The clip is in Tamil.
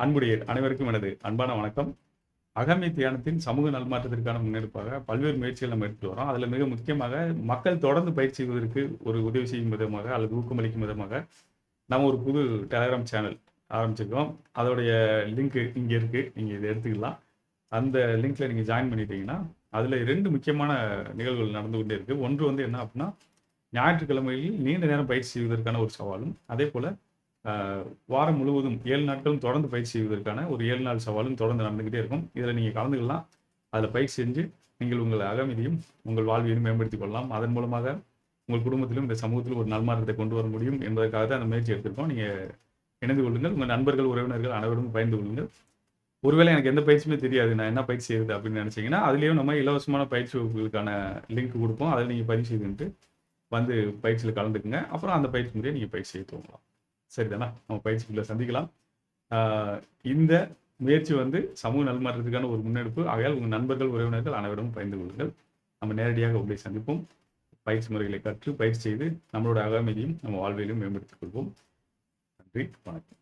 அன்புடைய அனைவருக்கும் எனது அன்பான வணக்கம். அகமை தியானத்தின் சமூக நல்மாற்றத்திற்கான முன்னெடுப்பாக பல்வேறு முயற்சிகள் நம்ம எடுத்து வரோம். அதில் மிக முக்கியமாக மக்கள் தொடர்ந்து பயிற்சி செய்வதற்கு ஒரு உதவி செய்யும் விதமாக அல்லது ஊக்கமளிக்கும் விதமாக நம்ம ஒரு புது டெலகிராம் சேனல் ஆரம்பிச்சிருக்கோம். அதோடைய லிங்க் இங்கே இருக்குது நீங்கள் இதை எடுத்துக்கலாம். அந்த லிங்க்ல நீங்கள் ஜாயின் பண்ணிட்டீங்கன்னா அதில் ரெண்டு முக்கியமான நிகழ்வுகள் நடந்து கொண்டே இருக்குது ஒன்று வந்து என்ன அப்படின்னா ஞாயிற்றுக்கிழமையில் நீண்ட நேரம் பயிற்சி செய்வதற்கான ஒரு சவாலும் அதே போல் வாரம் முழுவதும் ஏழு நாட்களும் தொடர்ந்து பயிற்சி செய்வதற்கான ஒரு ஏழு நாள் சவாலும் தொடர்ந்து நடந்துக்கிட்டே இருக்கும். இதில் நீங்கள் கலந்துக்கலாம். அதில் பயிற்சி செஞ்சு நீங்கள் உங்கள் அகமதியும் உங்கள் வாழ்வியையும் மேம்படுத்திக் கொள்ளலாம். அதன் மூலமாக உங்கள் குடும்பத்திலும் இந்த சமூகத்திலும் ஒரு நல்மாற்றத்தை கொண்டு வர முடியும் என்பதற்காக தான் அந்த முயற்சி எடுத்திருக்கோம். நீங்கள் இணைந்து கொள்ளுங்கள். உங்கள் நண்பர்கள் உறவினர்கள் அனைவரும் பயந்து கொள்ளுங்கள். ஒருவேளை எனக்கு எந்த பயிற்சியுமே தெரியாது. நான் என்ன பயிற்சி செய்யுது அப்படின்னு நினச்சிங்கன்னா அதுலேயும் நம்ம இலவசமான பயிற்சி வகுப்புகளுக்கான லிங்க் கொடுப்போம். அதில் நீங்கள் பதிவு செய்துட்டு வந்து பயிற்சியில் கலந்துக்குங்க. அப்புறம் அந்த பயிற்சி முறையை நீங்கள் பயிற்சி செய்ய தூங்கலாம். சரிதானா? நம்ம பயிற்சிக்குள்ளே சந்திக்கலாம். இந்த முயற்சி வந்து சமூக நல்மாற்றத்துக்கான ஒரு முன்னெடுப்பு. ஆகையால் உங்கள் நண்பர்கள் உறவினர்கள் அனைவரும் பயந்து கொள்ளுங்கள். நம்ம நேரடியாக உங்களை சந்திப்போம். பயிற்சி முறைகளை கற்று பயிற்சி செய்து நம்மளோட அகமைதியும் நம்ம வாழ்விலையும் மேம்படுத்திக் கொள்வோம். நன்றி வணக்கம்.